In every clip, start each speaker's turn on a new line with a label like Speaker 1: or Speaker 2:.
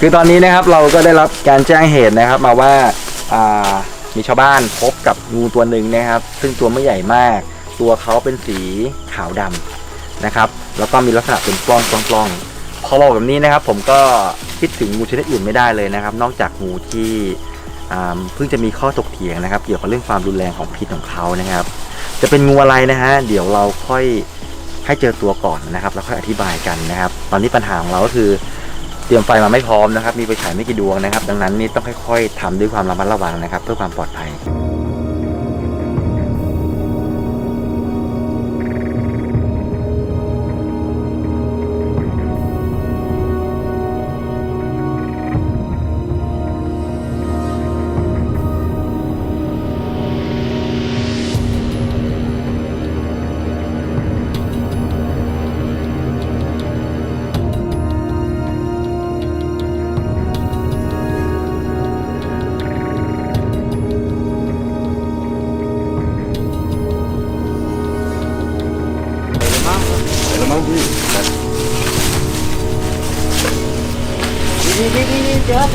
Speaker 1: คือตอนนี้นะครับเราก็ได้รับการแจ้งเหตุนะครับ มาว่าามีชาวบ้านพบกับงูตัวหนึ่งนะครับ ซึ่งตัวไม่ใหญ่มาก ตัวเขาเป็นสีขาวดำนะครับ แล้วก็มีลักษณะเป็นปล้องปล้องปล้องพอบอกแบบนี้นะครับ ผมก็คิดถึงงูชนิดอื่นไม่ได้เลยนะครับ นอกจากงูที่เพิ่งจะมีข้อถกเถียงนะครับ เกี่ยวกับเรื่องความรุนแรงของพิษของเขานะครับ จะเป็นงูอะไรนะฮะเดี๋ยวเราค่อยให้เจอตัวก่อนนะครับ แล้วค่อยอธิบายกันนะครับ ตอนนี้ปัญหาของเราก็คือ เตรียมไฟมาไม่พร้อมนะครับ มีไฟฉายไม่กี่ดวงนะครับ ดังนั้นนี่ต้องค่อย ๆทำด้วยความระมัดระวังนะครับ เพื่อความปลอดภัย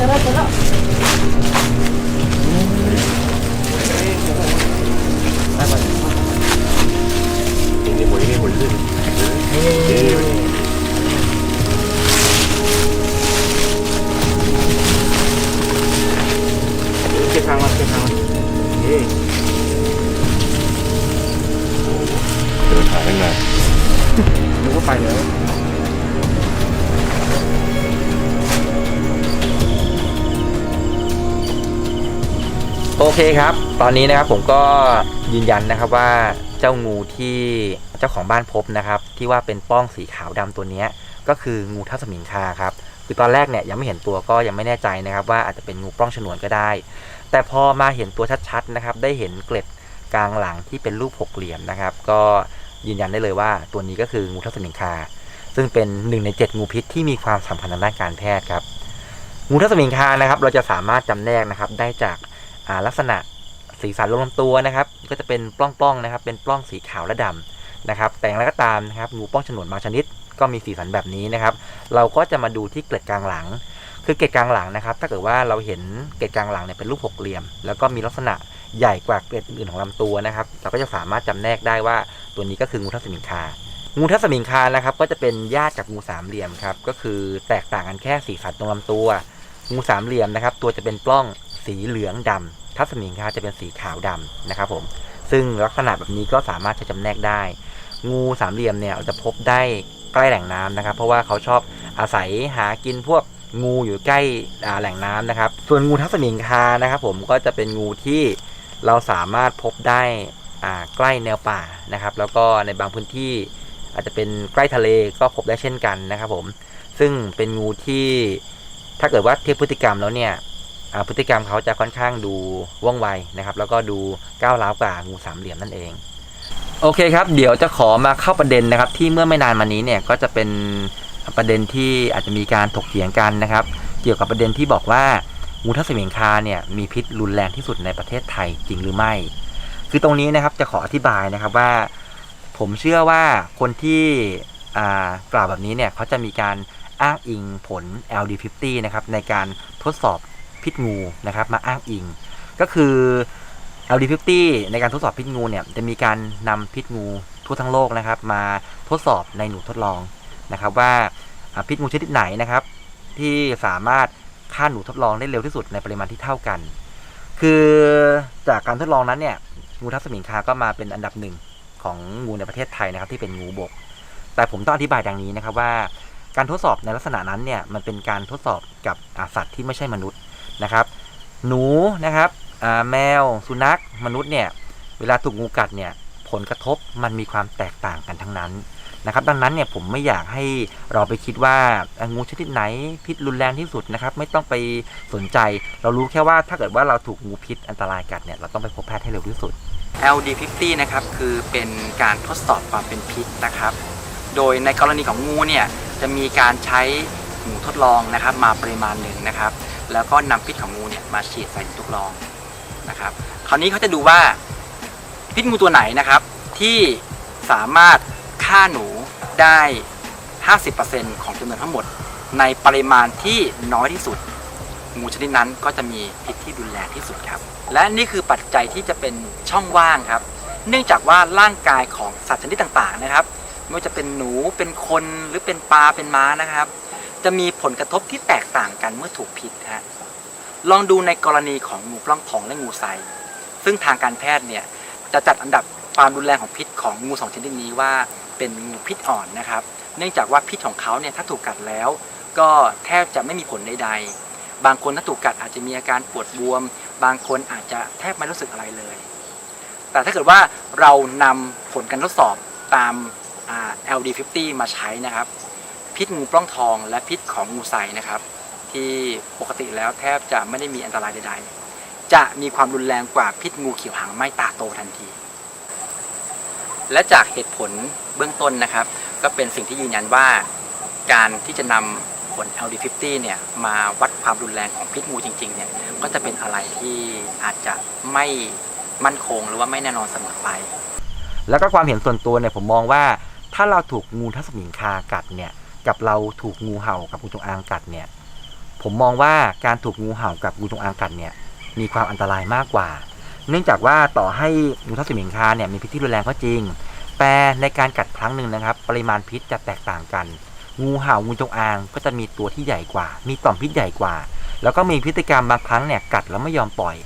Speaker 2: นี่เจอเจอแล้วเจอแล้ว
Speaker 3: นี่หมดนี่หมดเลยเก็บทางมาเก็บทางมาเฮ้เดินหาตั้งนาน
Speaker 2: นึกว่าไปแล้ว
Speaker 1: โอเคครับ ตอนนี้นะครับผมก็ยืนยันนะครับว่าเจ้างูที่เจ้าของบ้านพบนะครับ ที่ว่าเป็นป้องสีขาวดำตัวนี้ก็คืองูท่าสมิงคาครับคือตอนแรกเนี่ยยังไม่เห็นตัวก็ยังไม่แน่ใจนะครับว่าอาจจะเป็นงูปล้องฉนวนก็ได้ แต่พอมาเห็นตัวชัดๆนะครับ ได้เห็นเกล็ดกลางหลังที่เป็นรูปหกเหลี่ยมนะครับ ก็ยืนยันได้เลยว่าตัวนี้ก็คืองูท่าสมิงคา ซึ่งเป็นหนึ่งในเจ็ดงูพิษที่มีความสำคัญทางด้านการแพทย์ครับงูท่าสมิงคานะครับ เราจะสามารถจำแนกนะครับได้จาก ลักษณะสีสันลำตัวนะครับ ก็จะเป็นปล้องๆนะครับ เป็นปล้องสีขาวและดำนะครับ แต่อย่างไรก็ตามนะครับงูป้องฉนวนบางชนิดก็มีสีสันแบบนี้นะครับ เราก็จะมาดูที่เกล็ดกลางหลัง คือเกล็ดกลางหลังนะครับ ถ้าเกิดว่าเราเห็นเกล็ดกลางหลังเนี่ยเป็นรูปหกเหลี่ยม แล้วก็มีลักษณะใหญ่กว่าเกล็ดอื่นๆของลำตัวนะครับ เราก็จะสามารถจำแนกได้ว่าตัวนี้ก็คืองูทัศมิงคา งูทัศมิงคานะครับ ก็จะเป็นญาติกับงูสามเหลี่ยมครับ ก็คือแตกต่างกันแค่สีสันตรงลำตัว งูสามเหลี่ยมนะครับ ตัวจะเป็นปล้อง สีเหลืองดำทัศมิงคาจะเป็นสีขาวดำนะครับผม ซึ่งลักษณะแบบนี้ก็สามารถจะจำแนกได้ งูสามเหลี่ยมเนี่ยจะพบได้ใกล้แหล่งน้ำนะครับ เพราะว่าเขาชอบอาศัยหากินพวกงูอยู่ใกล้แหล่งน้ำนะครับ ส่วนงูทัศมิงคานะครับ ผมก็จะเป็นงูที่เราสามารถพบได้อ่าใกล้แนวป่านะครับ แล้วก็ในบางพื้นที่อาจจะเป็นใกล้ทะเลก็พบได้เช่นกันนะครับผม ซึ่งเป็นงูที่ถ้าเกิดว่าเทียบพฤติกรรมแล้วเนี่ย พฤติกรรมเขาจะค่อนข้างดูว่องไวนะครับ แล้วก็ดูก้าวร้าวกว่างูสามเหลี่ยมนั่นเอง โอเคครับ เดี๋ยวจะขอมาเข้าประเด็นนะครับ ที่เมื่อไม่นานมานี้เนี่ยก็จะเป็นประเด็นที่อาจจะมีการถกเถียงกันนะครับ เกี่ยวกับประเด็นที่บอกว่างูทัศมิงคาเนี่ยมีพิษรุนแรงที่สุดในประเทศไทยจริงหรือไม่ คือตรงนี้นะครับจะขออธิบายนะครับว่า ผมเชื่อว่าคนที่กล่าวแบบนี้เนี่ยเขาจะมีการอ้างอิงผล LD50 นะครับในการทดสอบ พิษงูนะครับมาอ้างอิง ก็คือ LD50 ในการทดสอบพิษงูเนี่ยจะมีการนำพิษงูทั่วทั้งโลกนะครับ มาทดสอบในหนูทดลองนะครับ ว่าพิษงูชนิดไหนนะครับ ที่สามารถฆ่าหนูทดลองได้เร็วที่สุดในปริมาณที่เท่ากัน คือจากการทดลองนั้นเนี่ยงูทัศมิงคาก็มาเป็นอันดับหนึ่งของงูในประเทศไทยนะครับ ที่เป็นงูบก แต่ผมต้องอธิบายดังนี้นะครับว่าการทดสอบในลักษณะนั้นเนี่ยมันเป็นการทดสอบกับสัตว์ที่ไม่ใช่มนุษย์ นะครับ หนูนะครับแมวสุนัขมนุษย์เนี่ยเวลาถูกงูกัดเนี่ยผลกระทบมันมีความแตกต่างกันทั้งนั้นนะครับ ดังนั้นเนี่ยผมไม่อยากให้เราไปคิดว่างูชนิดไหนพิษรุนแรงที่สุดนะครับ ไม่ต้องไปสนใจ เรารู้แค่ว่าถ้าเกิดว่าเราถูกงูพิษอันตรายกัดเนี่ยเราต้องไปพบแพทย์ให้เร็วที่สุด LD50 นะครับคือเป็นการทดสอบความเป็นพิษนะครับ โดยในกรณีของงูเนี่ยจะมีการใช้หนูทดลองนะครับ มาปริมาณหนึ่งนะครับ แล้วก็นำพิษของงูเนี่ยมาฉีดใส่หนูทดลองนะครับ คราวนี้เขาจะดูว่าพิษงูตัวไหนนะครับ ที่สามารถฆ่าหนูได้
Speaker 4: 50%ของจำนวนทั้งหมด ในปริมาณที่น้อยที่สุด งูชนิดนั้นก็จะมีพิษที่รุนแรงที่สุดครับ และนี่คือปัจจัยที่จะเป็นช่องว่างครับ เนื่องจากว่าร่างกายของสัตว์ชนิดต่างๆนะครับไม่ว่าจะเป็นหนูเป็นคนหรือเป็นปลาเป็นม้านะครับ จะมีผลกระทบที่แตกต่างกันเมื่อถูกพิษฮะลองดูในกรณีของงูปล้องทองและงูไซซึ่งทางการแพทย์เนี่ยจะจัดอันดับความรุนแรงของพิษของงูสองชนิดนี้ว่าเป็นงูพิษอ่อนนะครับ เนื่องจากว่าพิษของเขาเนี่ยถ้าถูกกัดแล้ว ก็แทบจะไม่มีผลใดๆ บางคนถ้าถูกกัดอาจจะมีอาการปวดบวม บางคนอาจจะแทบไม่รู้สึกอะไรเลย แต่ถ้าเกิดว่าเรานำผลการทดสอบตาม LD50 มาใช้นะครับ พิษงูปล้องทอง และพิษของงูไซนะครับ ที่ปกติแล้วแทบจะไม่ได้มีอันตรายใดๆ จะมีความรุนแรงกว่าพิษงูเขียวหางไหม้ตาโตทันที และจากเหตุผลเบื้องต้นนะครับ ก็เป็นสิ่งที่ยืนยันว่า การที่จะนำผล LD50 เนี่ยมาวัดความรุนแรงของพิษงูจริงๆเนี่ยก็จะเป็นอะไรที่อาจจะไม่มั่นคงหรือว่าไม่แน่นอนเสมอไป แล้วก็ความเห็นส่วนตัวเนี่ยผมมองว่าถ้าเราถูกงูทัศมิงคากัดเนี่ย กับเราถูกงูเห่ากับงูจงอางกัดเนี่ย ผมมองว่าการถูกงูเห่ากับงูจงอางกัดเนี่ย มีความอันตรายมากกว่า เนื่องจากว่าต่อให้งูทัศมิงคาเนี่ยมีพิษที่รุนแรงก็จริง แต่ในการกัดครั้งหนึ่งนะครับ ปริมาณพิษจะแตกต่างกัน งูเห่างูจงอางก็จะมีตัวที่ใหญ่กว่า มีต่อมพิษใหญ่กว่า แล้วก็มีพฤติกรรมบางครั้งเนี่ยกัดแล้วไม่ยอมปล่อย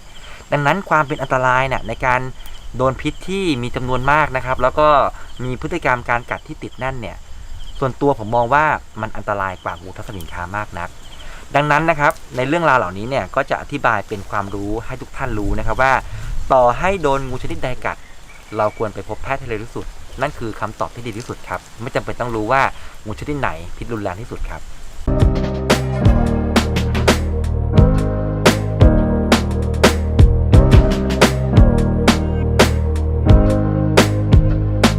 Speaker 4: ดังนั้นความเป็นอันตรายเนี่ยในการโดนพิษที่มีจำนวนมากนะครับ แล้วก็มีพฤติกรรมการกัดที่ติดแน่นเนี่ย ส่วนตัวผมมองว่ามันอันตรายกว่างูทัศมินคามากนัก ดังนั้นนะครับในเรื่องราวเหล่านี้เนี่ยก็จะอธิบายเป็นความรู้ให้ทุกท่านรู้นะครับว่า ต่อให้โดนงูชนิดใดกัด เราควรไปพบแพทย์ให้เร็วที่สุด นั่นคือคำตอบที่ดีที่สุดครับ ไม่จำเป็นต้องรู้ว่างูชนิดไหนพิษรุนแรงที่สุดครับ